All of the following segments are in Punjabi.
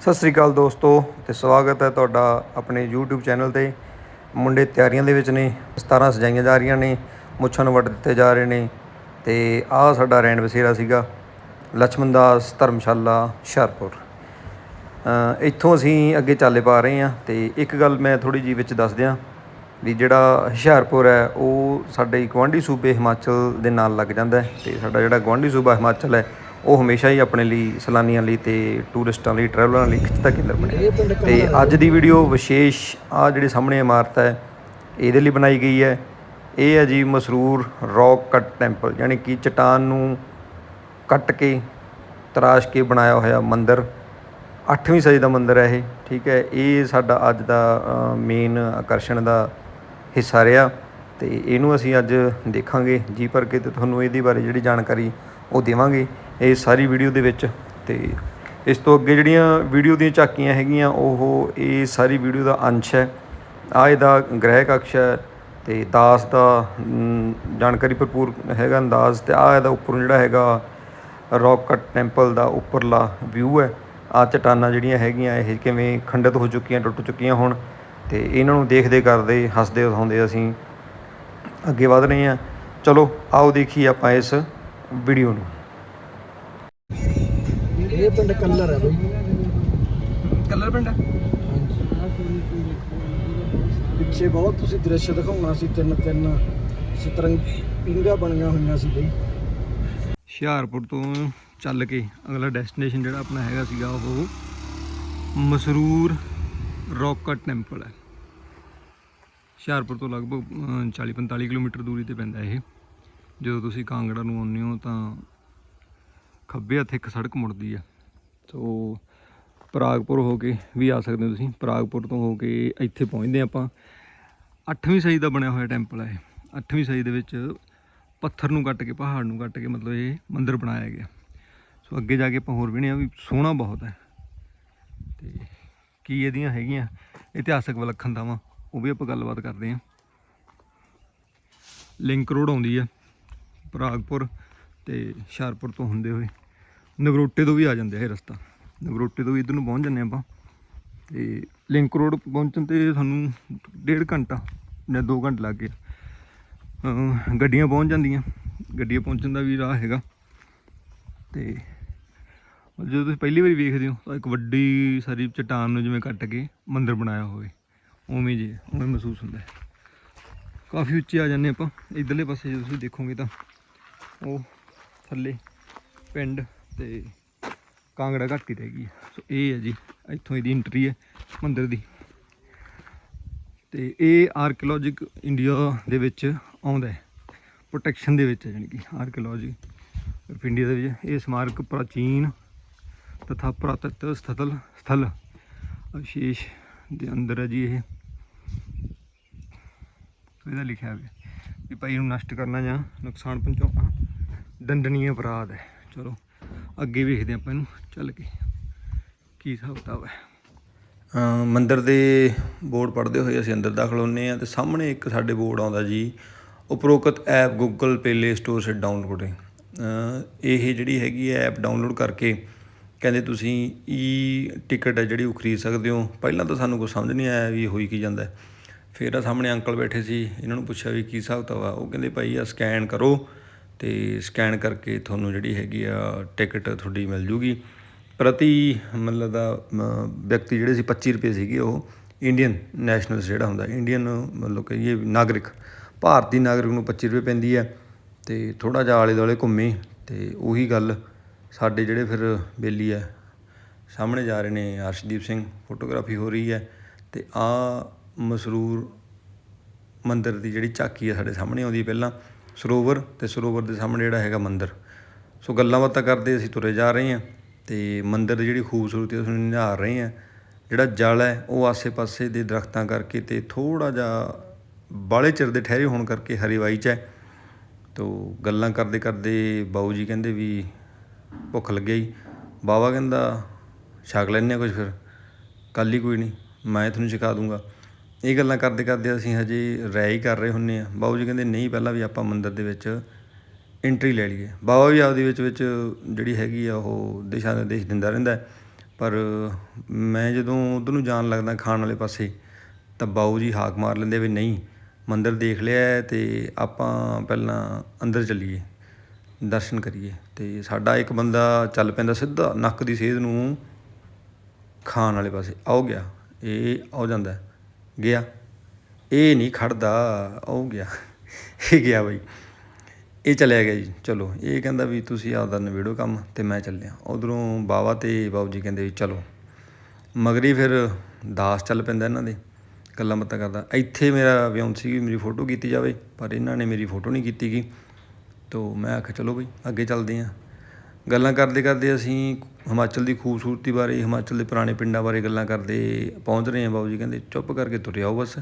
ਸਤਿ ਸ੍ਰੀ ਅਕਾਲ ਦੋਸਤੋ ਤੇ ਸਵਾਗਤ ਹੈ ਤੁਹਾਡਾ ਆਪਣੇ YouTube ਚੈਨਲ ਤੇ। ਮੁੰਡੇ ਤਿਆਰੀਆਂ ਦੇ ਵਿੱਚ ਨੇ 17 ਸਜਾਈਆਂ ਜਾ ਰਹੀਆਂ ਨੇ, ਮੁੱਛਾਂ ਨੂੰ ਵੱਟ ਦਿੱਤੇ ਜਾ ਰਹੇ ਨੇ ਤੇ ਆਹ ਸਾਡਾ ਰੈਣ ਬਸੇਰਾ ਸੀਗਾ ਲక్ష్ਮਣ ਦਾਸ ਧਰਮਸ਼ਾਲਾ, ਹੁਸ਼ਿਆਰਪੁਰ। ਇੱਥੋਂ ਅਸੀਂ ਅੱਗੇ ਚੱਲੇ ਪਾ ਰਹੇ ਹਾਂ ਤੇ ਇੱਕ ਗੱਲ ਮੈਂ ਥੋੜੀ ਜੀ ਵਿੱਚ ਦੱਸ ਦਿਆਂ ਵੀ ਜਿਹੜਾ ਹੁਸ਼ਿਆਰਪੁਰ ਹੈ, ਉਹ ਸਾਡੇ ਗਵਾਂਢੀ ਸੂਬੇ ਹਿਮਾਚਲ ਦੇ ਨਾਲ ਲੱਗ ਜਾਂਦਾ ਹੈ ਤੇ ਸਾਡਾ ਜਿਹੜਾ ਗਵਾਂਢੀ ਸੂਬਾ ਹਿਮਾਚਲ ਹੈ ਉਹ ਹਮੇਸ਼ਾ ਹੀ ਆਪਣੇ ਲਈ, ਸੈਲਾਨੀਆਂ ਲਈ ਤੇ ਟੂਰਿਸਟਾਂ ਲਈ ਟਰੈਵਲਰਾਂ ਲਈ ਖਿੱਚ ਕੇਂਦਰ ਬਣਿਆ। ਤੇ ਅੱਜ ਦੀ ਵੀਡੀਓ ਵਿਸ਼ੇਸ਼ ਆ ਜਿਹੜੇ ਸਾਹਮਣੇ ਇਮਾਰਤ ਹੈ, ਇਹਦੇ ਲਈ ਬਣਾਈ ਗਈ ਹੈ। ਇਹ ਹੈ ਜੀ ਮਸਰੂਰ ਰੌਕ ਕੱਟ ਟੈਂਪਲ, ਯਾਨੀ ਕਿ ਚਟਾਨ ਨੂੰ ਕੱਟ ਕੇ, ਤਰਾਸ਼ ਕੇ ਬਣਾਇਆ ਹੋਇਆ ਮੰਦਿਰ। 8ਵੀਂ ਸਦੀ ਦਾ ਮੰਦਿਰ ਹੈ ਇਹ, ਠੀਕ ਹੈ। ਇਹ ਸਾਡਾ ਅੱਜ ਦਾ ਮੇਨ ਆਕਰਸ਼ਣ ਦਾ ਹਿੱਸਾ ਰਿਹਾ। ਤੇ ਇਹਨੂੰ ਅਸੀਂ ਅੱਜ ਦੇਖਾਂਗੇ। ਜੀ ਭਰ ਕੇ ਤੇ ਤੁਹਾਨੂੰ ਇਹਦੇ ਬਾਰੇ ਜਿਹੜੀ ਜਾਣਕਾਰੀ ਉਹ ਦੇਵਾਂਗੇ। ਇਹ ਸਾਰੀ ਵੀਡੀਓ ਦੇ ਵਿੱਚ ਤੇ ਇਸ ਤੋਂ ਅੱਗੇ ਜਿਹੜੀਆਂ ਵੀਡੀਓ ਦੀਆਂ ਝਾਕੀਆਂ ਹੈਗੀਆਂ, ਉਹ ਇਹ ਸਾਰੀ ਵੀਡੀਓ ਦਾ ਅੰਸ਼ ਹੈ। ਆ ਇਹਦਾ ਗ੍ਰਹਿ ਕਕਸ਼ ਹੈ ਤੇ ਦਾਸ ਦਾ ਜਾਣਕਾਰੀ ਭਰਪੂਰ ਹੈਗਾ ਅੰਦਾਜ਼ ਤੇ ਆ ਇਹਦਾ ਉੱਪਰੋਂ ਜਿਹੜਾ ਹੈਗਾ ਰੌਕ ਕੱਟ ਟੈਂਪਲ ਦਾ ਉੱਪਰਲਾ ਵਿਊ ਹੈ। ਆ ਚਟਾਨਾਂ ਜਿਹੜੀਆਂ ਹੈਗੀਆਂ, ਇਹ ਕਿਵੇਂ ਖੰਡਿਤ ਹੋ ਚੁੱਕੀਆਂ, ਟੁੱਟ ਚੁੱਕੀਆਂ ਹੁਣ ਤੇ ਇਹਨਾਂ ਨੂੰ ਦੇਖਦੇ ਕਰਦੇ, ਹੱਸਦੇ ਹਸਾਉਂਦੇ ਅਸੀਂ ਅੱਗੇ ਵਧ ਰਹੇ ਹਾਂ। ਚਲੋ ਆਓ ਦੇਖੀਏ ਆਪਾਂ ਇਸ ਵੀਡੀਓ ਨੂੰ। ਇਹ ਪਿੰਡ ਕੱਲਰ ਹੈ ਬਈ। ਕਲਰ ਪਿੰਡ? ਪਿੱਛੇ ਬਹੁਤ ਤੁਸੀਂ ਦ੍ਰਿਸ਼ ਦਿਖਾਉਣਾ ਸੀ ਤਿੰਨ ਤਿੰਨ ਸਤਰੰਗ ਪਿੰਗਾ ਬਣੀਆਂ ਹੋਈਆਂ ਸੀ ਬਈ। ਹੁਸ਼ਿਆਰਪੁਰ ਤੋਂ ਚੱਲ ਕੇ ਅਗਲਾ ਡੈਸਟੀਨੇਸ਼ਨ ਜਿਹੜਾ ਆਪਣਾ ਹੈਗਾ ਸੀਗਾ ਉਹ ਮਸਰੂਰ ਰੌਕ ਕੱਟ ਟੈਂਪਲ ਹੈ। ਹੁਸ਼ਿਆਰਪੁਰ ਤੋਂ ਲਗਭਗ 40-45 ਕਿਲੋਮੀਟਰ ਦੂਰੀ ਤੇ ਪੈਂਦਾ ਇਹ। ਜਦੋਂ ਤੁਸੀਂ ਕਾਂਗੜਾ ਨੂੰ ਆਉਂਦੇ ਹੋ ਤਾਂ ਖੱਬੇ ਹੱਥ ਇੱਕ ਸੜਕ ਮੁੜਦੀ ਆ। ਸੋ ਪ੍ਰਾਗਪੁਰ ਹੋ ਕੇ ਵੀ ਆ ਸਕਦੇ ਹੋ ਤੁਸੀਂ। ਪ੍ਰਾਗਪੁਰ ਤੋਂ ਹੋ ਕੇ ਇੱਥੇ ਪਹੁੰਚਦੇ ਹਾਂ ਆਪਾਂ। 8ਵੀਂ ਸਦੀ ਦਾ ਬਣਿਆ ਹੋਇਆ ਟੈਂਪਲ ਹੈ ਇਹ। 8ਵੀਂ ਸਦੀ ਦੇ ਵਿੱਚ ਪੱਥਰ ਨੂੰ ਕੱਟ ਕੇ, ਪਹਾੜ ਨੂੰ ਕੱਟ ਕੇ ਮਤਲਬ ਇਹ ਮੰਦਿਰ ਬਣਾਇਆ ਗਿਆ। ਸੋ ਅੱਗੇ ਜਾ ਕੇ ਆਪਾਂ ਹੋਰ ਵੀ ਨੇ ਆ ਵੀ ਸੋਹਣਾ ਬਹੁਤ ਹੈ। ਤੇ ਕੀ ਇਹਦੀਆਂ ਹੈਗੀਆਂ? ਇਤਿਹਾਸਕ ਵਿਲੱਖਣਤਾਵਾਂ ਉਹ ਵੀ ਆਪਾਂ ਗੱਲਬਾਤ ਕਰਦੇ ਹਾਂ। ਲਿੰਕ ਰੋਡ ਆਉਂਦੀ ਆ ਪ੍ਰਾਗਪੁਰ। ਤੇ ਹੁਸ਼ਿਆਰਪੁਰ ਤੋਂ ਹੁੰਦੇ ਹੋਏ ਨਗਰੋਟੇ ਤੋਂ ਵੀ ਆ ਜਾਂਦੇ ਆ ਇਹ ਰਸਤਾ। ਨਗਰੋਟੇ ਤੋਂ ਵੀ ਇਧਰ ਨੂੰ ਪਹੁੰਚ ਜੰਨੇ ਆਪਾਂ। ਤੇ ਲਿੰਕ ਰੋਡ ਪਹੁੰਚਣ ਤੇ ਸਾਨੂੰ ਡੇਢ ਘੰਟਾ ਜਾਂ 2 ਘੰਟੇ ਲੱਗ ਗਏ। ਗੱਡੀਆਂ ਪਹੁੰਚ ਜਾਂਦੀਆਂ। ਗੱਡੀਆਂ ਪਹੁੰਚਣ ਦਾ ਵੀ ਰਾਹ ਹੈਗਾ। ਤੇ ਜਦੋਂ ਤੁਸੀਂ ਪਹਿਲੀ ਵਾਰੀ ਵੇਖਦੇ ਹੋ ਤਾਂ ਇੱਕ ਵੱਡੀ ਸਾਰੀ ਚਟਾਨ ਨੂੰ ਜਿਵੇਂ ਕੱਟ ਕੇ ਮੰਦਿਰ ਬਣਾਇਆ ਹੋਵੇ, ਉਵੇਂ ਜੇ, ਉਵੇਂ ਮਹਿਸੂਸ ਹੁੰਦਾ ਹੈ। ਕਾਫੀ ਉੱਚੇ ਆ ਜਾਂਦੇ ਆਪਾਂ। ਇਧਰਲੇ ਪਾਸੇ ਜੇ ਤੁਸੀਂ ਦੇਖੋਗੇ ਤਾਂ ਉਹ ਥੱਲੇ ਪਿੰਡ ਤੇ ਕਾਂਗੜਾ ਘਾਟੀ ਰਹਿ ਗਈ ਸੋ ਇਹ ਹੈ ਜੀ, ਇੱਥੋਂ ਇਹਦੀ ਐਂਟਰੀ ਹੈ ਮੰਦਿਰ ਦੀ। ਤੇ ਇਹ ਆਰਕੀਓਲੋਜਿਕ ਇੰਡੀਆ ਦੇ ਵਿੱਚ ਆਉਂਦਾ ਹੈ। ਪ੍ਰੋਟੈਕਸ਼ਨ ਦੇ ਵਿੱਚ ਹੈ, ਜਾਣੀ ਕਿ ਆਰਕੀਓਲੋਜੀ ਆਫ ਇੰਡੀਆ ਦੇ ਵਿੱਚ। ਇਹ ਸਮਾਰਕ ਪ੍ਰਾਚੀਨ ਤਥਾ ਪੁਰਾਤਤਵ ਸਥਲ ਸਥਲ ਅਵਸ਼ੇਸ਼ ਦੇ ਅੰਦਰ ਹੈ ਜੀ ਇਹ। ਇਹਦਾ ਲਿਖਿਆ ਹੋਇਆ ਵੀ ਭਾਈ ਨੂੰ ਨਸ਼ਟ ਕਰਨਾ ਜਾਂ ਨੁਕਸਾਨ ਪਹੁੰਚਾਉਣਾ। ਦੰਡਨੀय ਅਪਰਾਧ ਹੈ ਚਲੋ, ਅੱਗੇ ਵੇਖਦੇ ਆਪਾਂ ਇਹਨੂੰ, ਚੱਲ ਕੇ। ਕੀ ਹਿਸਾਬ ਕਿਤਾਬ ਹੈ? ਮੰਦਰ ਦੇ ਬੋਰਡ ਪੜ੍ਹਦੇ ਹੋਏ ਅਸੀਂ ਅੰਦਰ ਦਾਖਲ ਹੁੰਨੇ ਆ ਤੇ ਸਾਹਮਣੇ ਇੱਕ ਸਾਡੇ ਬੋਰਡ ਆਉਂਦਾ ਜੀ, ਉਪਰੋਕਤ ਐਪ ਗੂਗਲ ਪਲੇ ਸਟੋਰ ਸੇ ਡਾਊਨਲੋਡ ਇਹ ਜਿਹੜੀ ਹੈਗੀ ਹੈ ਐਪ ਡਾਊਨਲੋਡ ਕਰਕੇ ਕਹਿੰਦੇ ਤੁਸੀਂ ਈ ਟਿਕਟ ਹੈ ਜਿਹੜੀ ਉਹ ਖਰੀਦ ਸਕਦੇ ਹੋ। ਪਹਿਲਾਂ ਤਾਂ ਸਾਨੂੰ ਕੁਝ ਸਮਝ ਨਹੀਂ ਆਇਆ ਵੀ ਇਹ ਹੋਈ ਕੀ ਜਾਂਦਾ ਫਿਰ ਆ ਸਾਹਮਣੇ ਅੰਕਲ ਬੈਠੇ ਸੀ, ਇਹਨਾਂ ਨੂੰ ਪੁੱਛਿਆ ਵੀ ਕੀ ਹਿਸਾਬ ਕਿਤਾਬ ਆ। ਉਹ ਕਹਿੰਦੇ ਭਾਈ ਆ ਸਕੈਨ ਕਰੋ। ਤੇ ਸਕੈਨ ਕਰਕੇ ਤੁਹਾਨੂੰ ਜਿਹੜੀ ਹੈਗੀ ਆ ਟਿਕਟ ਤੁਹਾਡੀ ਮਿਲ ਜੂਗੀ। ਪ੍ਰਤੀ ਮਤਲਬ ਦਾ ਅਮ, ਵਿਅਕਤੀ ਜਿਹੜੇ ਸੀ 25 ਰੁਪਏ ਸੀਗੇ ਉਹ ਇੰਡੀਅਨ ਨੈਸ਼ਨਲ ਜਿਹੜਾ ਹੁੰਦਾ ਇੰਡੀਅਨ ਮਤਲਬ ਕਹੀਏ ਨਾਗਰਿਕ ਭਾਰਤੀ ਨਾਗਰਿਕ ਨੂੰ 25 ਰੁਪਏ ਪੈਂਦੀ ਹੈ ਤੇ ਥੋੜਾ ਜਿਹਾ ਆਲੇ ਦੁਆਲੇ ਘੁੰਮੇ ਤੇ ਉਹੀ ਗੱਲ ਸਾਡੇ ਜਿਹੜੇ ਫਿਰ ਬੇਲੀ ਹੈ ਸਾਹਮਣੇ ਜਾ ਰਹੇ ਨੇ ਅਰਸ਼ਦੀਪ ਸਿੰਘ ਫੋਟੋਗ੍ਰਾਫੀ ਹੋ ਰਹੀ ਹੈ ਤੇ ਆ ਮਸਰੂਰ ਮੰਦਿਰ ਦੀ ਜਿਹੜੀ ਝਾਕੀ ਆ ਸਾਡੇ ਸਾਹਮਣੇ ਆਉਂਦੀ ਪਹਿਲਾਂ। ਸਰੋਵਰ ਅਤੇ ਸਰੋਵਰ ਦੇ ਸਾਹਮਣੇ ਜਿਹੜਾ ਹੈਗਾ ਮੰਦਿਰ। ਸੋ ਗੱਲਾਂ ਬਾਤਾਂ ਕਰਦੇ ਅਸੀਂ ਤੁਰੇ ਜਾ ਰਹੇ ਹਾਂ ਅਤੇ ਮੰਦਿਰ ਦੀ ਜਿਹੜੀ ਖੂਬਸੂਰਤੀ ਉਸ ਨੂੰ ਨਿਹਾਰ ਰਹੇ ਹਾਂ। ਜਿਹੜਾ ਜਲ ਹੈ, ਉਹ ਆਸੇ-ਪਾਸੇ ਦੇ ਦਰਖਤਾਂ ਕਰਕੇ ਤੇ ਥੋੜਾ ਜਿਹਾ ਬਾਲੇ ਚਿਰ ਦੇ ਠਹਿਰੇ ਹੋਣ ਕਰਕੇ ਹਰੀਵਾਈ ਚ ਹੈ। ਤੋ ਗੱਲਾਂ ਕਰਦੇ ਕਰਦੇ ਬਾਊ ਜੀ ਕਹਿੰਦੇ ਵੀ ਭੁੱਖ ਲੱਗੀ ਬਾਵਾ ਕਹਿੰਦਾ, ਛਕ ਲੈਂਦੇ ਹਾਂ ਕੁਝ ਫਿਰ। ਕੱਲ ਹੀ ਕੋਈ ਨਹੀਂ, ਮੈਂ ਤੁਹਾਨੂੰ ਛਕਾ ਦੂੰਗਾ। ਇਹ ਗੱਲਾਂ ਕਰਦੇ ਕਰਦੇ ਅਸੀਂ ਹਜੇ ਰਾਇ ਹੀ ਕਰ ਰਹੇ ਹੁੰਨੇ ਆ। ਬਾਬੂ ਜੀ ਕਹਿੰਦੇ, ਨਹੀਂ, ਪਹਿਲਾਂ ਵੀ ਆਪਾਂ ਮੰਦਿਰ ਦੇ ਵਿੱਚ ਐਂਟਰੀ ਲੈ ਲਈਏ। ਬਾਬਾ ਵੀ ਆਪਦੇ ਵਿੱਚ ਵਿੱਚ ਜਿਹੜੀ ਹੈਗੀ ਆ, ਉਹ ਦਿਸ਼ਾ ਨਿਰਦੇਸ਼ ਦਿੰਦਾ ਰਹਿੰਦਾ ਪਰ ਮੈਂ ਜਦੋਂ ਉਧਰ ਨੂੰ ਜਾਣ ਲੱਗਦਾ ਖਾਣ ਵਾਲੇ ਪਾਸੇ, ਤਾਂ ਬਾਊ ਜੀ ਹਾਕ ਮਾਰ ਲੈਂਦੇ ਵੀ ਨਹੀਂ, ਮੰਦਿਰ ਦੇਖ ਲਿਆ ਹੈ ਤੇ ਆਪਾਂ ਪਹਿਲਾਂ ਅੰਦਰ ਚੱਲੀਏ, ਦਰਸ਼ਨ ਕਰੀਏ। ਤੇ ਸਾਡਾ ਇੱਕ ਬੰਦਾ ਚੱਲ ਪੈਂਦਾ ਸਿੱਧਾ ਨੱਕ ਦੀ ਸੇਧ ਨੂੰ ਖਾਣ ਵਾਲੇ ਪਾਸੇ ਆਉ ਗਿਆ, ਇਹ ਆਉ ਜਾਂਦਾ ਗਿਆ। ਇਹ ਨਹੀਂ ਖੜਦਾ, ਉਹ ਗਿਆ। ਇਹ ਗਿਆ ਬਈ। ਇਹ ਚਲਿਆ ਗਿਆ ਜੀ। ਚਲੋ, ਇਹ ਕਹਿੰਦਾ ਵੀ ਤੁਸੀਂ ਆਪਦਾ ਨਵੇੜੋ ਕੰਮ ਤੇ ਮੈਂ ਚੱਲਿਆ। ਉਧਰੋਂ ਬਾਵਾ ਤੇ ਬਾਬੂ ਜੀ ਕਹਿੰਦੇ ਵੀ ਚਲੋ। ਮਗਰੀ ਫਿਰ ਦਾਸ ਚੱਲ ਪੈਂਦਾ ਇਹਨਾਂ ਦੇ। ਗੱਲਾਂ ਬਾਤਾਂ ਕਰਦਾ। ਇੱਥੇ ਮੇਰਾ ਵਿਆਹ ਸੀ ਵੀ ਮੇਰੀ ਫੋਟੋ ਕੀਤੀ ਜਾਵੇ, ਪਰ ਇਹਨਾਂ ਨੇ ਮੇਰੀ ਫੋਟੋ ਨਹੀਂ ਕੀਤੀ ਗਈ ਤੋ ਮੈਂ ਆਖਿਆ, ਚਲੋ ਬਈ, ਅੱਗੇ ਚੱਲਦੇ ਹਾਂ ਗੱਲਾਂ ਕਰਦੇ ਕਰਦੇ ਅਸੀਂ ਹਿਮਾਚਲ ਦੀ ਖੂਬਸੂਰਤੀ ਬਾਰੇ, ਹਿਮਾਚਲ ਦੇ ਪੁਰਾਣੇ ਪਿੰਡਾਂ ਬਾਰੇ ਗੱਲਾਂ ਕਰਦੇ ਪਹੁੰਚ ਰਹੇ ਹਾਂ ਬਾਬੂ ਜੀ, ਕਹਿੰਦੇ ਚੁੱਪ ਕਰਕੇ ਤੁਰੇ ਆਓ ਬਸ,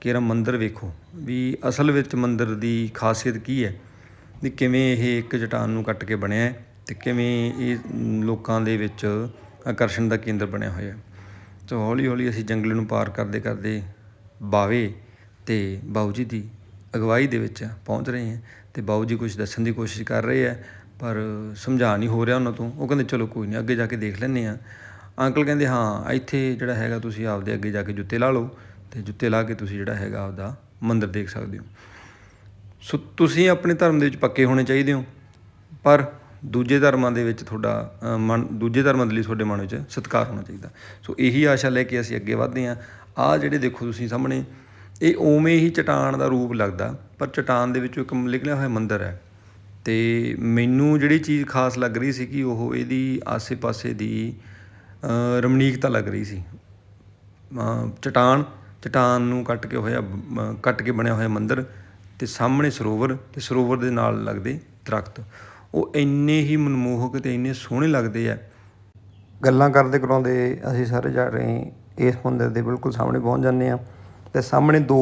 ਕਿ ਇਹਦਾ ਮੰਦਿਰ ਵੇਖੋ, ਵੀ ਅਸਲ ਵਿੱਚ ਮੰਦਿਰ ਦੀ ਖਾਸੀਅਤ ਕੀ ਹੈ, ਵੀ ਕਿਵੇਂ ਇਹ ਇੱਕ ਚਟਾਨ ਨੂੰ ਕੱਟ ਕੇ ਬਣਿਆ ਹੈ ਤੇ ਕਿਵੇਂ ਇਹ ਲੋਕਾਂ ਦੇ ਵਿੱਚ ਆਕਰਸ਼ਣ ਦਾ ਕੇਂਦਰ ਬਣਿਆ ਹੋਇਆ ਹੈ। ਸੋ ਹੌਲੀ ਹੌਲੀ ਅਸੀਂ ਜੰਗਲ ਨੂੰ ਪਾਰ ਕਰਦੇ ਕਰਦੇ ਬਾਵੇ ਤੇ ਬਾਊ ਜੀ ਦੀ ਅਗਵਾਈ ਦੇ ਵਿੱਚ ਪਹੁੰਚ ਰਹੇ ਹਾਂ ਤੇ ਬਾਊ ਜੀ ਕੁਝ ਦੱਸਣ ਦੀ ਕੋਸ਼ਿਸ਼ ਕਰ ਰਹੇ ਆ ਪਰ ਸਮਝਾ ਨਹੀਂ ਹੋ ਰਿਹਾ ਉਹਨਾਂ ਤੋਂ। ਉਹ ਕਹਿੰਦੇ, ਚਲੋ ਕੋਈ ਨਹੀਂ, ਅੱਗੇ ਜਾ ਕੇ ਦੇਖ ਲੈਂਦੇ ਆ ਅੰਕਲ ਕਹਿੰਦੇ, ਹਾਂ, ਇੱਥੇ ਜਿਹੜਾ ਹੈਗਾ ਤੁਸੀਂ ਆਪਦੇ ਅੱਗੇ ਜਾ ਕੇ ਜੁੱਤੇ ਲਾ ਲਓ ਤੇ ਜੁੱਤੇ ਲਾ ਕੇ ਤੁਸੀਂ ਜਿਹੜਾ ਹੈਗਾ ਆਪਦਾ ਮੰਦਿਰ ਦੇਖ ਸਕਦੇ ਹੋ। ਸੋ ਤੁਸੀਂ ਆਪਣੇ ਧਰਮ ਦੇ ਵਿੱਚ ਪੱਕੇ ਹੋਣੇ ਚਾਹੀਦੇ ਹੋ, ਪਰ ਦੂਜੇ ਧਰਮਾਂ ਦੇ ਵਿੱਚ ਤੁਹਾਡਾ ਮਨ, ਦੂਜੇ ਧਰਮਾਂ ਦੇ ਲਈ ਤੁਹਾਡੇ ਮਨ ਵਿੱਚ ਸਤਿਕਾਰ ਹੋਣਾ ਚਾਹੀਦਾ। ਸੋ ਇਹੀ ਆਸ਼ਾ ਲੈ ਕੇ ਅਸੀਂ ਅੱਗੇ ਵਧਦੇ ਹਾਂ। ਆਹ ਜਿਹੜੇ ਦੇਖੋ ਤੁਸੀਂ ਸਾਹਮਣੇ, ਇਹ ਉਵੇਂ ਹੀ ਚਟਾਨ ਦਾ ਰੂਪ ਲੱਗਦਾ, ਪਰ ਚਟਾਨ ਦੇ ਵਿੱਚੋਂ ਇੱਕ ਨਿਕਲਿਆ ਹੋਇਆ ਮੰਦਿਰ ਹੈ। ਅਤੇ ਮੈਨੂੰ ਜਿਹੜੀ ਚੀਜ਼ ਖਾਸ ਲੱਗ ਰਹੀ ਸੀਗੀ ਉਹ ਇਹਦੀ ਆਸੇ-ਪਾਸੇ ਦੀ ਰਮਣੀਕਤਾ ਲੱਗ ਰਹੀ ਸੀ। ਅ, ਚਟਾਨ ਚਟਾਨ ਨੂੰ ਕੱਟ ਕੇ ਹੋਇਆ ਕੱਟ ਕੇ ਬਣਿਆ ਹੋਇਆ ਮੰਦਿਰ ਅਤੇ ਸਾਹਮਣੇ ਸਰੋਵਰ ਅਤੇ ਸਰੋਵਰ ਦੇ ਨਾਲ ਲੱਗਦੇ ਦਰਖਤ। ਉਹ ਇੰਨੇ ਹੀ ਮਨਮੋਹਕ ਤੇ ਇੰਨੇ ਸੋਹਣੇ ਲੱਗਦੇ ਆ। ਗੱਲਾਂ ਕਰਦੇ ਕਰਾਉਂਦੇ ਅਸੀਂ ਸਾਰੇ ਜਾ ਰਹੇ ਇਸ ਮੰਦਿਰ ਦੇ ਬਿਲਕੁਲ ਸਾਹਮਣੇ ਪਹੁੰਚ ਜਾਂਦੇ ਆ ਤੇ ਸਾਹਮਣੇ ਦੋ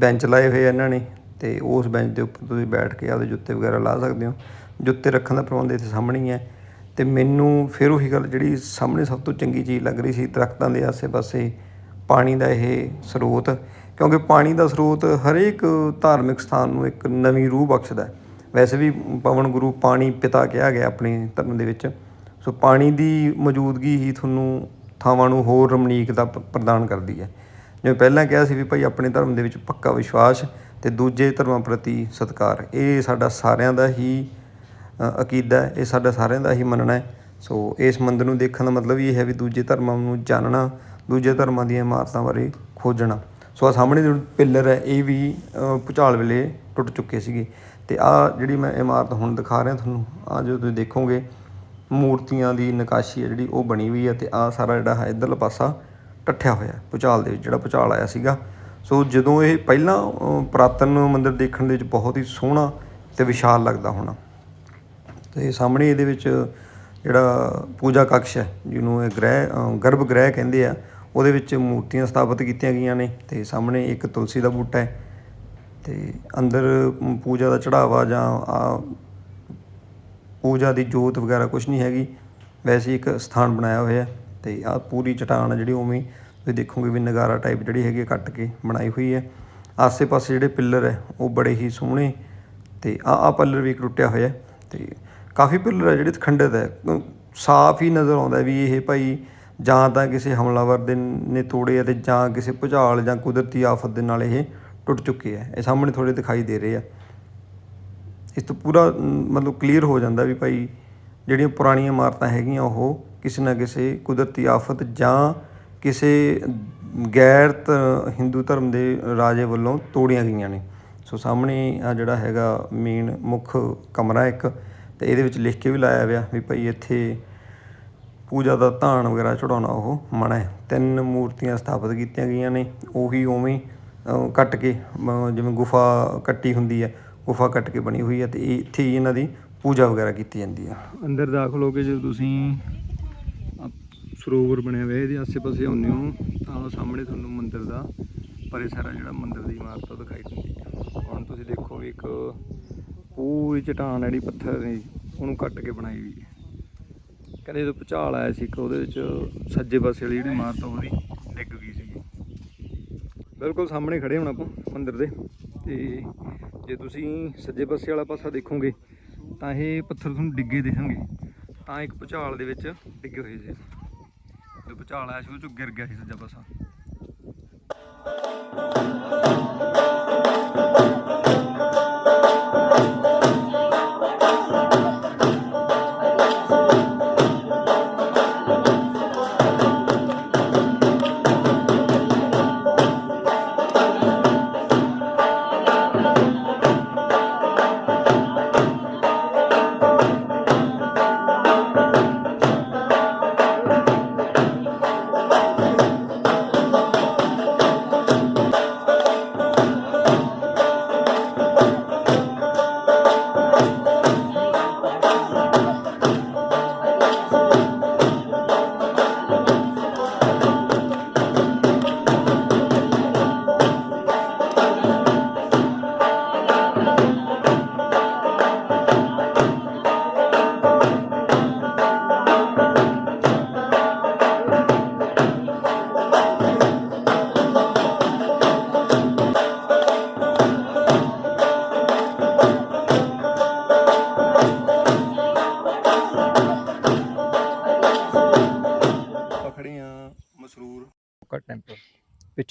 ਬੈਂਚ ਲਾਏ ਹੋਏ ਇਹਨਾਂ ਨੇ। ਤੇ ਉਸ ਬੈਂਚ ਦੇ ਉੱਪਰ ਤੁਸੀਂ ਬੈਠ ਕੇ ਆਪਦੇ ਜੁੱਤੇ ਵਗੈਰਾ ਲਾ ਸਕਦੇ ਹੋ। ਜੁੱਤੇ ਰੱਖਣ ਦਾ ਪ੍ਰਬੰਧ ਇੱਥੇ ਸਾਹਮਣੇ ਹੀ ਹੈ। ਤੇ ਮੈਨੂੰ ਫਿਰ ਉਹੀ ਗੱਲ ਜਿਹੜੀ ਸਾਹਮਣੇ ਸਭ ਤੋਂ ਚੰਗੀ ਚੀਜ਼ ਲੱਗ ਰਹੀ ਸੀ ਦਰਖਤਾਂ ਦੇ ਆਸੇ-ਪਾਸੇ ਪਾਣੀ ਦਾ ਇਹ ਸਰੋਤ, ਕਿਉਂਕਿ ਪਾਣੀ ਦਾ ਸਰੋਤ ਹਰੇਕ ਧਾਰਮਿਕ ਸਥਾਨ ਨੂੰ ਇੱਕ ਨਵੀਂ ਰੂਹ ਬਖਸ਼ਦਾ ਵੈਸੇ ਵੀ ਪਵਨ ਗੁਰੂ ਪਾਣੀ ਪਿਤਾ ਕਿਹਾ ਗਿਆ ਆਪਣੇ ਧਰਮ ਦੇ ਵਿੱਚ। ਸੋ ਪਾਣੀ ਦੀ ਮੌਜੂਦਗੀ ਹੀ ਤੁਹਾਨੂੰ ਥਾਵਾਂ ਨੂੰ ਹੋਰ ਰਮਣੀਕਤਾ ਪ- ਪ੍ਰਦਾਨ ਕਰਦੀ ਹੈ। ਜਿਵੇਂ ਪਹਿਲਾਂ ਕਿਹਾ ਸੀ ਵੀ ਭਾਈ ਆਪਣੇ ਧਰਮ ਦੇ ਵਿੱਚ ਪੱਕਾ ਵਿਸ਼ਵਾਸ ਤੇ ਦੂਜੇ ਧਰਮਾਂ ਪ੍ਰਤੀ ਸਤਿਕਾਰ। ਇਹ ਸਾਡਾ ਸਾਰਿਆਂ ਦਾ ਹੀ ਅਕੀਦਾ ਹੈ ਇਹ ਸਾਡਾ ਸਾਰਿਆਂ ਦਾ ਹੀ ਮੰਨਣਾ ਹੈ। ਸੋ ਇਸ ਮੰਦਰ ਨੂੰ ਦੇਖਣ ਦਾ ਮਤਲਬ ਇਹ ਹੈ ਵੀ ਦੂਜੇ ਧਰਮਾਂ ਨੂੰ ਜਾਣਨਾ ਦੂਜੇ ਧਰਮਾਂ ਦੀਆਂ ਇਮਾਰਤਾਂ ਬਾਰੇ ਖੋਜਣਾ। ਸੋ ਆ ਸਾਹਮਣੇ ਜੋ ਪਿੱਲਰ ਹੈ ਇਹ ਵੀ ਅ, ਭੁਚਾਲ ਵੇਲੇ ਟੁੱਟ ਚੁੱਕੇ ਸੀਗੇ। ਤੇ ਆ ਜਿਹੜੀ ਮੈਂ ਇਮਾਰਤ ਹੁਣ ਦਿਖਾ ਰਿਹਾ ਤੁਹਾਨੂੰ ਆ ਜੋ ਤੁਸੀਂ ਦੇਖੋਗੇ ਮੂਰਤੀਆਂ ਦੀ ਨਕਾਸ਼ੀ ਹੈ ਜਿਹੜੀ ਉਹ ਬਣੀ ਹੋਈ ਹੈ ਤੇ ਆ ਸਾਰਾ ਜਿਹੜਾ ਹੈ ਇਧਰਲਾ ਪਾਸਾ ਟੱਠਿਆ ਹੋਇਆ ਹੈ ਭੁਚਾਲ ਦੇ ਵਿੱਚ ਜਿਹੜਾ ਭੁਚਾਲ ਆਇਆ ਸੀਗਾ। ਸੋ ਜਦੋਂ ਇਹ ਪਹਿਲਾਂ ਪੁਰਾਤਨ ਮੰਦਿਰ ਦੇਖਣ ਦੇ ਵਿੱਚ ਬਹੁਤ ਹੀ ਸੋਹਣਾ ਅਤੇ ਵਿਸ਼ਾਲ ਲੱਗਦਾ ਹੋਣਾ। ਅਤੇ ਸਾਹਮਣੇ ਇਹਦੇ ਵਿੱਚ ਜਿਹੜਾ ਪੂਜਾ ਕਕਸ਼ ਹੈ, ਜਿਹਨੂੰ ਇਹ ਗ੍ਰਹਿ ਗਰਭ ਗ੍ਰਹਿ ਕਹਿੰਦੇ ਆ, ਉਹਦੇ ਵਿੱਚ ਮੂਰਤੀਆਂ ਸਥਾਪਿਤ ਕੀਤੀਆਂ ਗਈਆਂ ਨੇ ਤੇ ਸਾਹਮਣੇ ਇੱਕ ਤੁਲਸੀ ਦਾ ਬੂਟਾ ਹੈ ਤੇ ਅੰਦਰ ਪੂਜਾ ਦਾ ਚੜਾਵਾ ਜਾਂ, ਆ, ਪੂਜਾ ਦੀ ਜੋਤ ਵਗੈਰਾ ਕੁਝ ਨਹੀਂ ਹੈਗੀ, ਵੈਸੇ ਇੱਕ ਸਥਾਨ ਬਣਾਇਆ ਹੋਇਆ ਹੈ ਤੇ ਆ ਪੂਰੀ ਚਟਾਨ ਜਿਹੜੀ ਉਵੇਂ ਤੁਸੀਂ ਦੇਖੋਗੇ ਵੀ ਨਗਾਰਾ ਟਾਈਪ ਜਿਹੜੀ ਹੈਗੀ ਹੈ ਕੱਟ ਕੇ ਬਣਾਈ ਹੋਈ ਹੈ। ਆਸੇ-ਪਾਸੇ ਜਿਹੜੇ ਪਿੱਲਰ ਹੈ, ਉਹ ਬੜੇ ਹੀ ਸੋਹਣੇ ਤੇ ਆ ਆ ਪਿੱਲਰ ਵੀ ਇੱਕ ਟੁੱਟਿਆ ਹੋਇਆ ਹੈ ਤੇ ਕਾਫੀ ਪਿੱਲਰ ਹੈ ਜਿਹੜੇ ਖੰਡਿਤ ਹੈ। ਸਾਫ਼ ਹੀ ਨਜ਼ਰ ਆਉਂਦਾ ਵੀ ਇਹ ਭਾਈ ਜਾਂ ਤਾਂ ਕਿਸੇ ਹਮਲਾਵਰ ਦੇ ਨੇ ਤੋੜੇ ਆ ਤੇ ਜਾਂ ਕਿਸੇ ਭੁਚਾਲ ਜਾਂ ਕੁਦਰਤੀ ਆਫਤ ਦੇ ਨਾਲ ਇਹ ਟੁੱਟ ਚੁੱਕੇ ਆ। ਇਹ ਸਾਹਮਣੇ ਥੋੜੇ ਦਿਖਾਈ ਦੇ ਰਹੇ ਆ। ਇਸ ਤੋਂ ਪੂਰਾ ਮਤਲਬ ਕਲੀਅਰ ਹੋ ਜਾਂਦਾ ਵੀ ਭਾਈ ਜਿਹੜੀਆਂ ਪੁਰਾਣੀਆਂ ਇਮਾਰਤਾਂ ਹੈਗੀਆਂ, ਉਹ ਕਿਸੇ ਨਾ ਕਿਸੇ ਕੁਦਰਤੀ ਆਫਤ ਜਾਂ ਕਿਸੇ ਗੈਰ ਧ- ਹਿੰਦੂ ਧਰਮ ਦੇ ਰਾਜੇ ਵੱਲੋਂ ਤੋੜੀਆਂ ਗਈਆਂ ਨੇ। ਸੋ ਸਾਹਮਣੇ ਆ ਜਿਹੜਾ ਹੈਗਾ ਮੇਨ ਮੁੱਖ ਕਮਰਾ ਇੱਕ, ਤੇ ਇਹਦੇ ਵਿੱਚ ਲਿਖ ਕੇ ਵੀ ਲਾਇਆ ਹੋਇਆ ਵੀ ਭਾਈ ਇੱਥੇ ਪੂਜਾ ਦਾ ਧਾਨ ਵਗੈਰਾ ਚੜਾਉਣਾ ਉਹ ਮਨਾ ਹੈ। ਤਿੰਨ ਮੂਰਤੀਆਂ ਸਥਾਪਿਤ ਕੀਤੀਆਂ ਗਈਆਂ ਨੇ, ਉਹੀ ਉਵੇਂ ਕੱਟ ਕੇ ਜਿਵੇਂ ਗੁਫਾ ਕੱਟੀ ਹੁੰਦੀ ਹੈ, ਗੁਫਾ ਕੱਟ ਕੇ ਬਣੀ ਹੋਈ ਹੈ, ਤੇ ਇੱਥੇ ਹੀ ਇਹਨਾਂ ਦੀ ਪੂਜਾ ਵਗੈਰਾ ਕੀਤੀ ਜਾਂਦੀ ਹੈ। ਅੰਦਰ ਦਾਖਲ ਹੋ ਕੇ ਜਦੋਂ ਤੁਸੀਂ ਸਰੋਵਰ ਬਣਿਆ ਹੋਇਆ, ਇਹਦੇ ਆਸੇ-ਪਾਸੇ ਆਉਂਦੇ ਹੋ, ਤਾਂ ਸਾਹਮਣੇ ਤੁਹਾਨੂੰ ਮੰਦਿਰ ਦਾ, ਪਰੇ ਸਾਰਾ ਜਿਹੜਾ ਮੰਦਿਰ ਦੀ ਇਮਾਰਤ ਉਹ ਦਿਖਾਈ ਦਿੰਦੀ ਹੈ। ਹੁਣ ਤੁਸੀਂ ਦੇਖੋ ਵੀ ਇੱਕ ਪੂਰੀ ਚਟਾਨ ਜਿਹੜੀ ਪੱਥਰ ਦੀ, ਉਹਨੂੰ ਕੱਟ ਕੇ ਬਣਾਈ ਹੋਈ ਹੈ। ਕਹਿੰਦੇ ਜਦੋਂ ਭੁਚਾਲ ਆਇਆ ਸੀ, ਇੱਕ ਉਹਦੇ ਵਿੱਚ ਸੱਜੇ ਪਾਸੇ ਵਾਲੀ ਜਿਹੜੀ ਇਮਾਰਤ ਆ, ਉਹਦੀ ਡਿੱਗ ਗਈ ਸੀ। ਬਿਲਕੁਲ ਸਾਹਮਣੇ ਖੜੇ ਹੁਣ ਆਪਾਂ ਮੰਦਿਰ ਦੇ। ਤੇ ਜੇ ਤੁਸੀਂ ਸੱਜੇ ਪਾਸੇ ਵਾਲਾ ਪਾਸਾ ਦੇਖੋਗੇ, ਤਾਂ ਇਹ ਪੱਥਰ ਤੁਹਾਨੂੰ ਡਿੱਗੇ ਦਿਖਣਗੇ। ਤਾਂ ਇੱਕ ਭੁਚਾਲ ਦੇ ਵਿੱਚ ਡਿੱਗੇ ਹੋਏ ਸੀ। ਜਦੋਂ ਆਇਆ ਸੀ ਉਹ ਚੋਂ ਗਿਰ ਗਿਆ ਸੀ ਸੱਜਾ ਪਾਸਾ।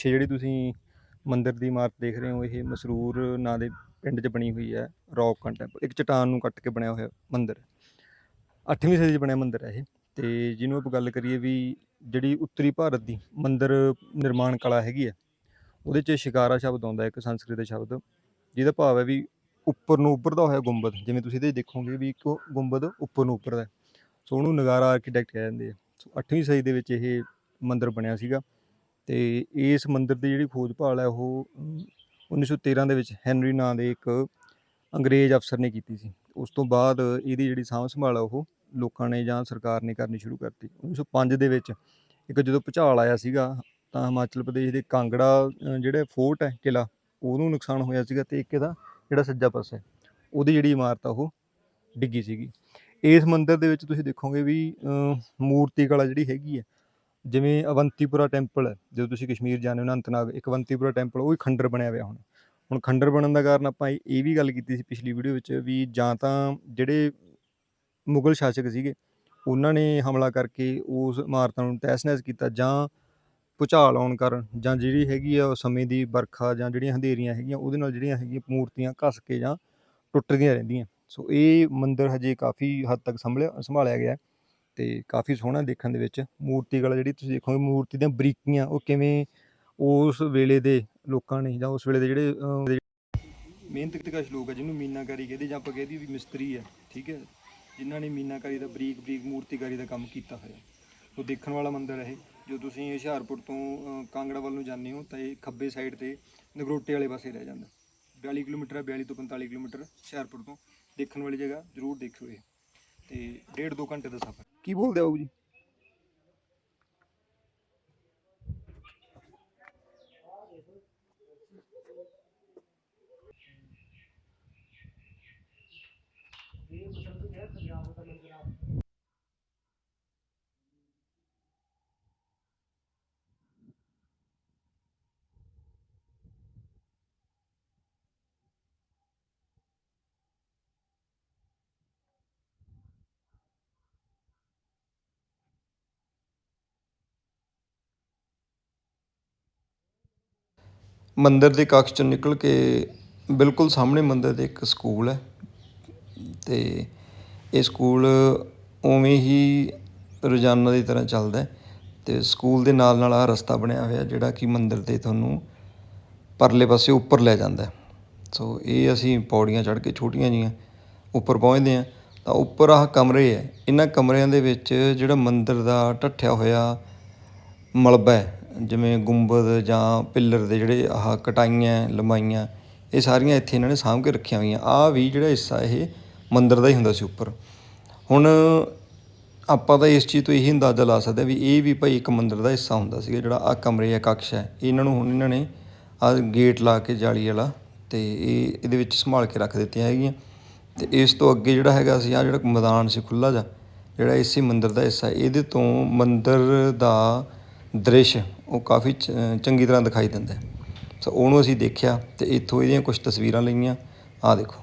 ਪਿੱਛੇ ਜਿਹੜੀ ਤੁਸੀਂ ਮੰਦਿਰ ਦੀ ਇਮਾਰਤ ਦੇਖ ਰਹੇ ਹੋ, ਇਹ ਮਸਰੂਰ ਨਾਂ ਦੇ ਪਿੰਡ 'ਚ ਬਣੀ ਹੋਈ ਹੈ, ਰੌਕ ਟੈਂਪਲ ਇੱਕ ਚਟਾਨ ਨੂੰ ਕੱਟ ਕੇ ਬਣਿਆ ਹੋਇਆ ਮੰਦਿਰ। 8ਵੀਂ ਸਦੀ 'ਚ ਬਣਿਆ ਮੰਦਿਰ ਹੈ ਇਹ। ਤੇ ਜਿਹਨੂੰ ਆਪਾਂ ਗੱਲ ਕਰੀਏ ਵੀ ਜਿਹੜੀ ਉੱਤਰੀ ਭਾਰਤ ਦੀ ਮੰਦਿਰ ਨਿਰਮਾਣ ਕਲਾ ਹੈਗੀ ਹੈ, ਉਹਦੇ 'ਚ ਸ਼ਿਕਾਰਾ ਸ਼ਬਦ ਆਉਂਦਾ ਇੱਕ ਸੰਸਕ੍ਰਿਤ ਸ਼ਬਦ। ਜਿਹਦਾ ਭਾਵ ਹੈ ਵੀ ਉੱਪਰ ਨੂੰ ਉੱਭਰਦਾ ਹੋਇਆ ਗੁੰਬਦ। ਜਿਵੇਂ ਤੁਸੀਂ ਇਹਦੇ 'ਚ ਦੇਖੋਗੇ ਵੀ ਇੱਕ ਗੁੰਬਦ ਉੱਪਰ ਨੂੰ ਉੱਭਰਦਾ ਸੋ ਉਹਨੂੰ ਨਗਾਰਾ ਆਰਕੀਟੈਕਟ ਕਹਿ ਦਿੰਦੇ ਆ ਸੋ 8ਵੀਂ ਸਦੀ ਦੇ ਵਿੱਚ ਇਹ ਮੰਦਿਰ ਬਣਿਆ ਸੀਗਾ। ਤੇ ਇਸ ਮੰਦਿਰ ਦੀ ਜਿਹੜੀ ਖੋਜ ਭਾਲ ਹੈ ਉਹ ਅਮ, 1913 ਦੇ ਵਿੱਚ ਹੈਨਰੀ ਨਾਂ ਦੇ ਇੱਕ ਅੰਗਰੇਜ਼ ਅਫਸਰ ਨੇ ਕੀਤੀ ਸੀ। ਉਸ ਤੋਂ ਬਾਅਦ ਇਹਦੀ ਜਿਹੜੀ ਸਾਂਭ ਸੰਭਾਲ ਆ ਉਹ ਲੋਕਾਂ ਨੇ ਜਾਂ ਸਰਕਾਰ ਨੇ ਕਰਨੀ ਸ਼ੁਰੂ ਕਰਤੀ। 1905 ਦੇ ਵਿੱਚ ਇੱਕ ਜਦੋਂ ਭੁਚਾਲ ਆਇਆ ਸੀਗਾ ਤਾਂ ਹਿਮਾਚਲ ਪ੍ਰਦੇਸ਼ ਦੇ ਕਾਂਗੜਾ ਅ, ਜਿਹੜਾ ਫੋਰਟ ਹੈ ਕਿਲਾ ਉਹਨੂੰ ਨੁਕਸਾਨ ਹੋਇਆ ਸੀਗਾ ਤੇ ਇੱਕ ਇਹਦਾ ਜਿਹੜਾ ਸੱਜਾ ਪਾਸਾ ਹੈ ਉਹਦੀ ਜਿਹੜੀ ਇਮਾਰਤ ਆ ਉਹ ਡਿੱਗੀ ਸੀਗੀ। ਇਸ ਮੰਦਿਰ ਦੇ ਵਿੱਚ ਤੁਸੀਂ ਦੇਖੋਗੇ ਵੀ ਮੂਰਤੀ ਕਲਾ ਜਿਹੜੀ ਹੈਗੀ ਹੈ ਜਿਵੇਂ ਅਵੰਤੀਪੁਰਾ ਟੈਂਪਲ ਹੈ ਜਦੋਂ ਤੁਸੀਂ ਕਸ਼ਮੀਰ ਜਾਂਦੇ ਹੋ, ਅਨੰਤਨਾਗ, ਇੱਕ ਅਵੰਤੀਪੁਰਾ ਟੈਂਪਲ, ਉਹ ਵੀ ਖੰਡਰ ਬਣਿਆ ਹੋਇਆ ਹੁਣ। ਹੁਣ ਖੰਡਰ ਬਣਨ ਦਾ ਕਾਰਨ ਆਪਾਂ ਇਹ ਇਹ ਵੀ ਗੱਲ ਕੀਤੀ ਸੀ ਪਿਛਲੀ ਵੀਡੀਓ ਵਿੱਚ ਵੀ ਜਾਂ ਤਾਂ ਜਿਹੜੇ ਮੁਗਲ ਸ਼ਾਸਕ ਸੀਗੇ, ਉਹਨਾਂ ਨੇ ਹਮਲਾ ਕਰਕੇ ਉਸ ਇਮਾਰਤਾਂ ਨੂੰ ਤਹਿਸ-ਨਹਿਸ ਕੀਤਾ ਜਾਂ ਭੁਚਾਲ ਆਉਣ ਕਾਰਨ, ਜਾਂ ਜਿਹੜੀ ਹੈਗੀ ਆ ਉਹ ਸਮੇਂ ਦੀ ਵਰਖਾ ਜਾਂ ਜਿਹੜੀਆਂ ਹਨੇਰੀਆਂ ਹੈਗੀਆਂ, ਉਹਦੇ ਨਾਲ ਜਿਹੜੀਆਂ ਹੈਗੀਆਂ ਮੂਰਤੀਆਂ ਘਸ ਕੇ ਜਾਂ ਟੁੱਟਦੀਆਂ ਰਹਿੰਦੀਆਂ। ਸੋ ਇਹ ਮੰਦਿਰ ਹਜੇ ਕਾਫੀ ਹੱਦ ਤੱਕ ਸੰਭਲਿਆ, ਸੰਭਾਲਿਆ ਗਿਆ ਤੇ ਕਾਫੀ ਸੋਹਣਾ ਦੇਖਣ ਦੇ ਵਿੱਚ। ਮੂਰਤੀ ਕਲਾ ਜਿਹੜੀ ਤੁਸੀਂ ਦੇਖੋਗੇ, ਮੂਰਤੀ ਦੀਆਂ ਬਰੀਕੀਆਂ, ਉਹ ਕਿਵੇਂ ਉਸ ਵੇਲੇ ਦੇ ਲੋਕਾਂ ਨੇ ਜਾਂ ਉਸ ਵੇਲੇ ਦੇ ਜਿਹੜੇ ਮਿਹਨਤ ਕਸ਼ ਲੋਕ ਆ, ਜਿਹਨੂੰ ਮੀਨਾਕਾਰੀ ਕਹਿੰਦੇ ਜਾਂ ਆਪਾਂ ਕਹਿੰਦੇ ਵੀ ਮਿਸਤਰੀ ਆ, ਠੀਕ ਹੈ, ਜਿਨ੍ਹਾਂ ਨੇ ਮੀਨਾਕਾਰੀ ਦਾ ਬਰੀਕ ਬਰੀਕ ਮੂਰਤੀਕਾਰੀ ਦਾ ਕੰਮ ਕੀਤਾ ਹੋਇਆ। ਉਹ ਦੇਖਣ ਵਾਲਾ ਮੰਦਿਰ ਹੈ ਇਹ। ਜੋ ਤੁਸੀਂ ਹੁਸ਼ਿਆਰਪੁਰ ਤੋਂ ਕਾਂਗੜਾ ਵੱਲ ਨੂੰ ਜਾਂਦੇ ਹੋ, ਤਾਂ ਇਹ ਖੱਬੇ ਸਾਈਡ ਤੇ ਨਗਰੋਟੇ ਵਾਲੇ ਪਾਸੇ ਰਹਿ ਜਾਂਦਾ। 42 ਕਿਲੋਮੀਟਰ ਹੈ 42 ਤੋਂ 45 ਕਿਲੋਮੀਟਰ ਹੁਸ਼ਿਆਰਪੁਰ ਤੋਂ। ਦੇਖਣ ਵਾਲੀ ਜਗ੍ਹਾ ਜ਼ਰੂਰ ਦੇਖਿਓ ਇਹ। ਤੇ ਡੇਢ ਦੋ ਘੰਟੇ ਦਾ ਸਫ਼ਰ। ਕੀ ਬੋਲਦੇ ਆਓ ਜੀ ਮੰਦਰ ਦੇ ਕਕਸ਼ ਚੋਂ ਨਿਕਲ ਕੇ ਬਿਲਕੁਲ ਸਾਹਮਣੇ ਮੰਦਰ ਦੇ ਇੱਕ ਸਕੂਲ ਹੈ ਅਤੇ ਇਹ ਸਕੂਲ ਉਵੇਂ ਹੀ ਰੋਜ਼ਾਨਾ ਦੀ ਤਰ੍ਹਾਂ ਚੱਲਦਾ ਅਤੇ ਸਕੂਲ ਦੇ ਨਾਲ ਨਾਲ ਆਹ ਰਸਤਾ ਬਣਿਆ ਹੋਇਆ ਜਿਹੜਾ ਕਿ ਮੰਦਰ ਦੇ ਤੁਹਾਨੂੰ ਪਰਲੇ ਪਾਸੇ ਉੱਪਰ ਲੈ ਜਾਂਦਾ ਸੋ ਇਹ ਅਸੀਂ ਪੌੜੀਆਂ ਚੜ੍ਹ ਕੇ ਛੋਟੀਆਂ ਜੀਆਂ ਉੱਪਰ ਪਹੁੰਚਦੇ ਹਾਂ। ਤਾਂ ਉੱਪਰ ਆਹ ਕਮਰੇ ਹੈ। ਇਹਨਾਂ ਕਮਰਿਆਂ ਦੇ ਵਿੱਚ ਜਿਹੜਾ ਮੰਦਰ ਦਾ ਢੱਠਿਆ ਹੋਇਆ ਮਲਬਾ ਹੈ ਜਿਵੇਂ ਗੁੰਬਦ ਜਾਂ ਪਿੱਲਰ ਦੇ ਜਿਹੜੇ ਆਹ ਕਟਾਈਆਂ, ਲੰਬਾਈਆਂ, ਇਹ ਸਾਰੀਆਂ ਇੱਥੇ ਇਹਨਾਂ ਨੇ ਸਾਂਭ ਕੇ ਰੱਖੀਆਂ ਹੋਈਆਂ। ਆਹ ਵੀ ਜਿਹੜਾ ਹਿੱਸਾ ਇਹ ਮੰਦਰ ਦਾ ਹੀ ਹੁੰਦਾ ਸੀ ਉੱਪਰ। ਹੁਣ ਆਪਾਂ ਤਾਂ ਇਸ ਚੀਜ਼ ਤੋਂ ਇਹੀ ਅੰਦਾਜ਼ਾ ਲਾ ਸਕਦੇ ਹਾਂ ਵੀ ਇਹ ਵੀ ਭਾਈ ਇੱਕ ਮੰਦਰ ਦਾ ਹਿੱਸਾ ਹੁੰਦਾ ਸੀਗਾ, ਜਿਹੜਾ ਆ ਕਮਰੇ ਆ ਕਕਸ਼ ਹੈ। ਇਹਨਾਂ ਨੂੰ ਹੁਣ ਇਹਨਾਂ ਨੇ ਆ ਗੇਟ ਲਾ ਕੇ ਜਾਲੀ ਵਾਲਾ ਤੇ ਇਹ ਇਹਦੇ ਵਿੱਚ ਸੰਭਾਲ ਕੇ ਰੱਖ ਦਿੱਤੀਆਂ ਹੈਗੀਆਂ। ਤੇ ਇਸ ਤੋਂ ਅੱਗੇ ਜਿਹੜਾ ਹੈਗਾ ਸੀ ਆ ਜਿਹੜਾ ਮੈਦਾਨ ਸੀ ਖੁੱਲਾ ਜਾ ਜਿਹੜਾ ਇਸੇ ਮੰਦਰ ਦਾ ਹਿੱਸਾ ਇਹਦੇ ਤੋਂ ਮੰਦਰ ਦਾ ਦ੍ਰਿਸ਼ ਉਹ ਕਾਫੀ ਚ- ਚੰਗੀ ਤਰ੍ਹਾਂ ਦਿਖਾਈ ਦਿੰਦਾ ਸੋ ਉਹਨੂੰ ਅਸੀਂ ਦੇਖਿਆ ਤੇ ਇੱਥੋਂ ਇਹਦੀਆਂ ਕੁਝ ਤਸਵੀਰਾਂ ਲਈਆਂ। ਆਹ ਦੇਖੋ,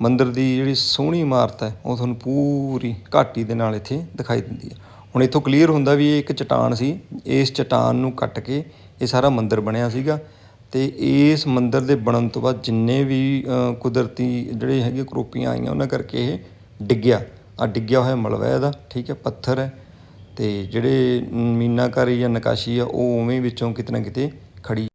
ਮੰਦਿਰ ਦੀ ਜਿਹੜੀ ਸੋਹਣੀ ਇਮਾਰਤ ਹੈ, ਉਹ ਤੁਹਾਨੂੰ ਪੂਰੀ ਘਾਟੀ ਦੇ ਨਾਲ ਇੱਥੇ ਦਿਖਾਈ ਦਿੰਦੀ ਹੈ। ਹੁਣ ਇੱਥੋਂ ਕਲੀਅਰ ਹੁੰਦਾ ਵੀ ਇਹ ਇੱਕ ਚਟਾਨ ਸੀ। ਇਸ ਚਟਾਨ ਨੂੰ ਕੱਟ ਕੇ ਇਹ ਸਾਰਾ ਮੰਦਿਰ ਬਣਿਆ ਸੀਗਾ ਤੇ ਇਸ ਮੰਦਿਰ ਦੇ ਬਣਨ ਤੋਂ ਬਾਅਦ ਜਿੰਨੇ ਵੀ ਕੁਦਰਤੀ ਜਿਹੜੇ ਹੈਗੇ ਕਰੋਪੀਆਂ ਆਈਆਂ, ਉਹਨਾਂ ਕਰਕੇ ਇਹ ਡਿੱਗਿਆ। ਆ ਡਿੱਗਿਆ ਹੋਇਆ ਮਲਬਾ ਇਹਦਾ, ਠੀਕ ਹੈ, ਪੱਥਰ ਹੈ। ਅਤੇ ਜਿਹੜੇ ਮੀਨਾਕਾਰੀ ਜਾਂ ਨਕਾਸ਼ੀ ਆ ਉਹ ਉਵੇਂ ਵਿੱਚੋਂ ਕਿਤੇ ਨਾ ਕਿਤੇ ਖੜ੍ਹੀ